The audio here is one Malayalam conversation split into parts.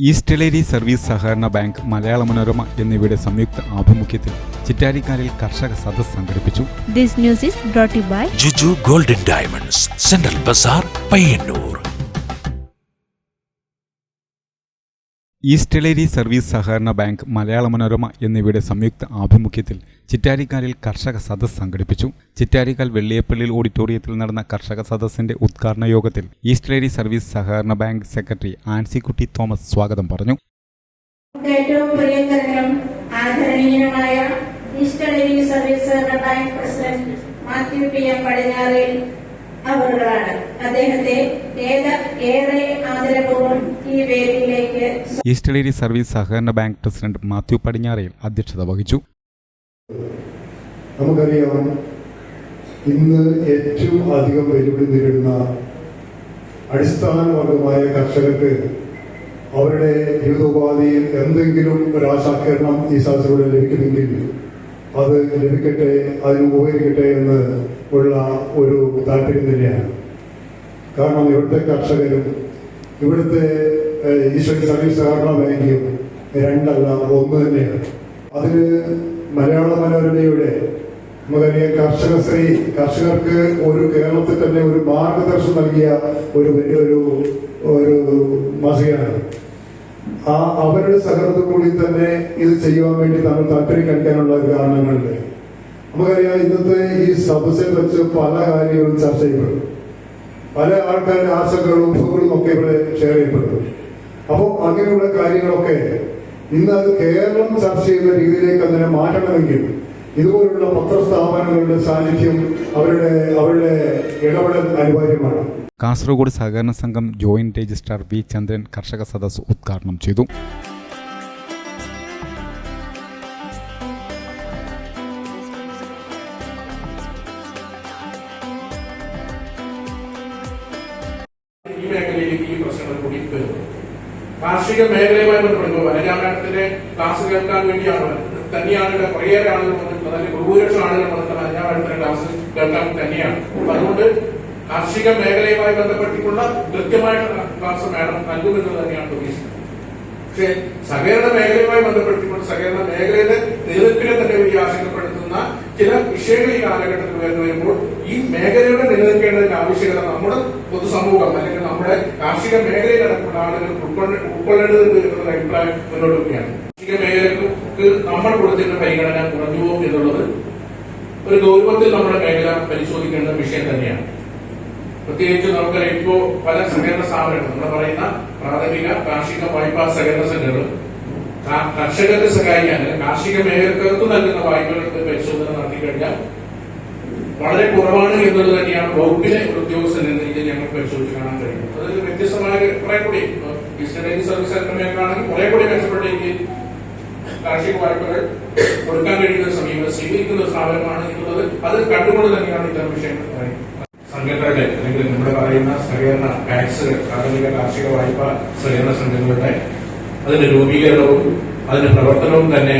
ഈസ്റ്റ്ലേരി സർവീസ് സഹകരണ ബാങ്ക് മലയാള മനോരമ എന്നിവയുടെ സംയുക്ത ആഭിമുഖ്യത്തിൽ ചിറ്റാരിക്കാലിൽ കർഷക സദസ് സംഘടിപ്പിച്ചു. This news is brought by by Juju Golden Diamonds Central Bazaar Payyanur. Eastleri service സഹകരണ ബാങ്ക് മലയാള മനോരമ എന്നിവയുടെ സംയുക്ത ആഭിമുഖ്യത്തിൽ ചിറ്റാരിക്കാലിൽ കർഷക സദസ് സംഘടിപ്പിച്ചു. ചിറ്റാരിക്കാൽ വെള്ളിയപ്പള്ളിയിൽ ഓഡിറ്റോറിയത്തിൽ നടന്ന കർഷക സദസ്സിന്റെ ഉദ്ഘാടന യോഗത്തിൽ ഈസ്റ്റലേരി സർവീസ് സഹകരണ ബാങ്ക് സെക്രട്ടറി ആൻസിക്കുട്ടി തോമസ് സ്വാഗതം പറഞ്ഞു. ഏറ്റവും സർവീസ് സഹകരണ bank president Mathew P M അദ്ദേഹത്തെ ഏറെ ആദരപൂർവം ഈ വേദിയിലേക്ക് ഈസ്റ്റ്ലേരി സർവീസ് സഹകരണ ബാങ്ക് പ്രസിഡന്റ് മാത്യു പടിഞ്ഞാറയിൽ അധ്യക്ഷത വഹിച്ചു. നമുക്കറിയാം ഇന്ന് ഏറ്റവും അധികം വെല്ലുവിളി നേരിടുന്ന അടിസ്ഥാനവർഗമായ കർഷകർക്ക് അവരുടെ ജീവിതോപാധിയിൽ എന്തെങ്കിലും ഒരു ആശാക്കരണം ഈ സാഹചര്യത്തിലൂടെ ലഭിക്കുമെങ്കിൽ അത് ലഭിക്കട്ടെ അതിന് ഉപകരിക്കട്ടെ എന്ന് ഉള്ള ഒരു താല്പര്യം തന്നെയാണ്. കാരണം ഇവിടുത്തെ കർഷകരും ഇവിടുത്തെ ഈശ്വര സർവീസ് സഹകരണ ബാങ്കും രണ്ടല്ല ഒന്ന് തന്നെയാണ്. അതിന് മലയാള മനോരമയുടെ നമുക്കറിയാം കർഷക ശ്രീ കർഷകർക്ക് ഒരു കേരളത്തിൽ തന്നെ ഒരു മാർഗദർശനം നൽകിയ ഒരു വലിയൊരു ഒരു മാസികയാണ്. ആ അവരുടെ സഹകരണത്തിൽ കൂടി തന്നെ ഇത് ചെയ്യുവാൻ വേണ്ടി നമ്മൾ താല്പര്യം കാണിക്കാനുള്ള ഒരു കാരണങ്ങളുണ്ട്. നമുക്കറിയാം ഇന്നത്തെ ഈ സദസ്സിൽ വെച്ച് പല കാര്യങ്ങളും ചർച്ച ചെയ്യപ്പെടും. പല ആൾക്കാരുടെ ആശങ്കകളും സുഖങ്ങളും ഒക്കെ ഇവിടെ ഷെയർ ചെയ്യപ്പെടും. അപ്പോൾ അങ്ങനെയുള്ള കാര്യങ്ങളൊക്കെ ഇന്ന് അത് കേരളം ചർച്ച ചെയ്യുന്ന രീതിയിലേക്ക് അങ്ങനെ മാറ്റണമെങ്കിൽ ഇതുപോലുള്ള പത്രസ്ഥാപനങ്ങളുടെ സാന്നിധ്യം അവരുടെ അവരുടെ ഇടപെടൽ അനിവാര്യമാണ്. കാസർഗോഡ് സഹകരണ സംഘം ജോയിന്റ് രജിസ്ട്രാർ വി ചന്ദ്രൻ കർഷക സദസ് ഉദ്ഘാടനം ചെയ്തു. പ്രശ്നങ്ങൾ കൂടി വരുന്നു കാർഷിക മേഖലയുമായി ബന്ധപ്പെടുമ്പോൾ വനജാമത്തിന്റെ ക്ലാസ് കേൾക്കാൻ വേണ്ടിയാണ് തന്നെയാണ് കുറേയേറെ ആളുകൾ വന്നിട്ടുള്ളത്. അല്ലെങ്കിൽ ബഹുഭൂരിപക്ഷം ആളുകൾ വന്നിട്ടുള്ളത് വനജാമത്തിന്റെ ക്ലാസ് കേൾക്കാൻ തന്നെയാണ്. അപ്പൊ അതുകൊണ്ട് കാർഷിക മേഖലയുമായി ബന്ധപ്പെട്ടിട്ടുള്ള കൃത്യമായിട്ടുള്ള ക്ലാസ് മേഡം നൽകുമെന്ന് തന്നെയാണ് പ്രതീക്ഷിക്കുന്നത്. പക്ഷേ സഹകരണ മേഖലയുമായി ബന്ധപ്പെട്ടിട്ടുള്ള സഹകരണ മേഖലയുടെ നിലനിൽപ്പിനെ തന്നെ വലിയ ആശങ്കപ്പെടുത്തുന്ന ചില വിഷയങ്ങൾ ഈ കാലഘട്ടത്തിൽ വരുന്നു വരുമ്പോൾ ഈ മേഖലയുടെ നിലനിൽക്കേണ്ടതിന്റെ ആവശ്യകത നമ്മുടെ പൊതുസമൂഹം അല്ലെങ്കിൽ നമ്മുടെ കാർഷിക മേഖലയിൽ അടക്കമുള്ള ആളുകൾ ഉൾക്കൊള്ള ഉൾക്കൊള്ളേണ്ടതുണ്ട് എന്നുള്ള അഭിപ്രായം മുന്നോട്ട് വയ്ക്കുകയാണ് കാർഷിക മേഖലക്ക് നമ്മൾ കൊടുത്തിരുന്ന പരിഗണന കുറഞ്ഞു പോകും എന്നുള്ളത് ഒരു ഗൗരവത്തിൽ നമ്മുടെ മേഖല പരിശോധിക്കേണ്ട വിഷയം തന്നെയാണ്. പ്രത്യേകിച്ച് നമുക്കറിയാം ഇപ്പോ പല സഹകരണ സ്ഥാപനങ്ങൾ നമ്മൾ പറയുന്ന പ്രാഥമിക കാർഷിക വായ്പാ സഹകരണ സംഘങ്ങൾ കാ- കർഷകരെ സഹായിക്കാൻ കാർഷിക മേഖലകൾക്ക് നൽകുന്ന വായ്പകൾക്ക് പരിശോധന നടത്തി കഴിഞ്ഞാൽ വളരെ കുറവാണ് എന്നുള്ളത് തന്നെയാണ് വകുപ്പിലെ ഉദ്യോഗസ്ഥൻ എന്ന രീതിയിൽ ഞങ്ങൾക്ക് പരിശോധിച്ച് കാണാൻ കഴിയും അതൊരു വ്യത്യസ്തമായ കുറെ കൂടി റെയിൽവേ സർവീസ് മേഖലയാണെങ്കിൽ കുറെ കൂടി മെച്ചപ്പെട്ട രീതിയിൽ കാർഷിക വായ്പകൾ കൊടുക്കാൻ കഴിയുന്ന സമയം സ്വീകരിക്കുന്ന സ്ഥാപനമാണ് എന്നുള്ളത് അത് കണ്ടുകൊണ്ട് തന്നെയാണ് ഇത്തരം വിഷയങ്ങൾ പറയുന്നത്. സംഘടനകളുടെ അല്ലെങ്കിൽ നമ്മുടെ പറയുന്ന സഹകരണ ടാക്സ് പ്രാഥമിക കാർഷിക വായ്പ സഹകരണ സംഘങ്ങളുടെ അതിന്റെ രൂപീകരണവും അതിന്റെ പ്രവർത്തനവും തന്നെ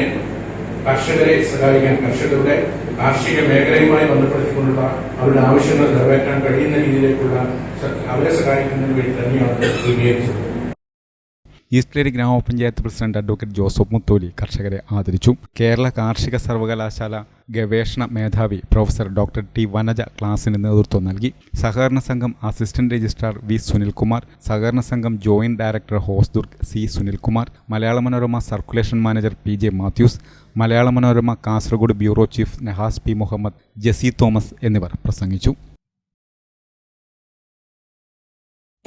കർഷകരെ സഹായിക്കാൻ കർഷകരുടെ കാർഷിക മേഖലയുമായി ബന്ധപ്പെടുത്തിക്കൊണ്ടുള്ള അവരുടെ ആവശ്യങ്ങൾ നിറവേറ്റാൻ കഴിയുന്ന രീതിയിലേക്കുള്ള അവരെ സഹായിക്കുന്നതിന് വേണ്ടി തന്നെയാണ് രൂപീകരിച്ചത്. ഈസ്റ്റേരി ഗ്രാമപഞ്ചായത്ത് പ്രസിഡന്റ് അഡ്വക്കേറ്റ് ജോസഫ് മുത്തോലി കർഷകരെ ആദരിച്ചു. കേരള കാർഷിക സർവകലാശാല ഗവേഷണ മേധാവി പ്രൊഫസർ ഡോക്ടർ ടി വനജ ക്ലാസിന് നേതൃത്വം നൽകി. സഹകരണ സംഘം അസിസ്റ്റന്റ് രജിസ്ട്രാർ വി സുനിൽകുമാർ സഹകരണ സംഘം joint director Hosdurg C Sunilkumar Malayala Manorama circulation manager P J Mathews Malayala Manorama Kasaragod bureau chief Nahas P Muhammad Jessy Thomas എന്നിവർ പ്രസംഗിച്ചു.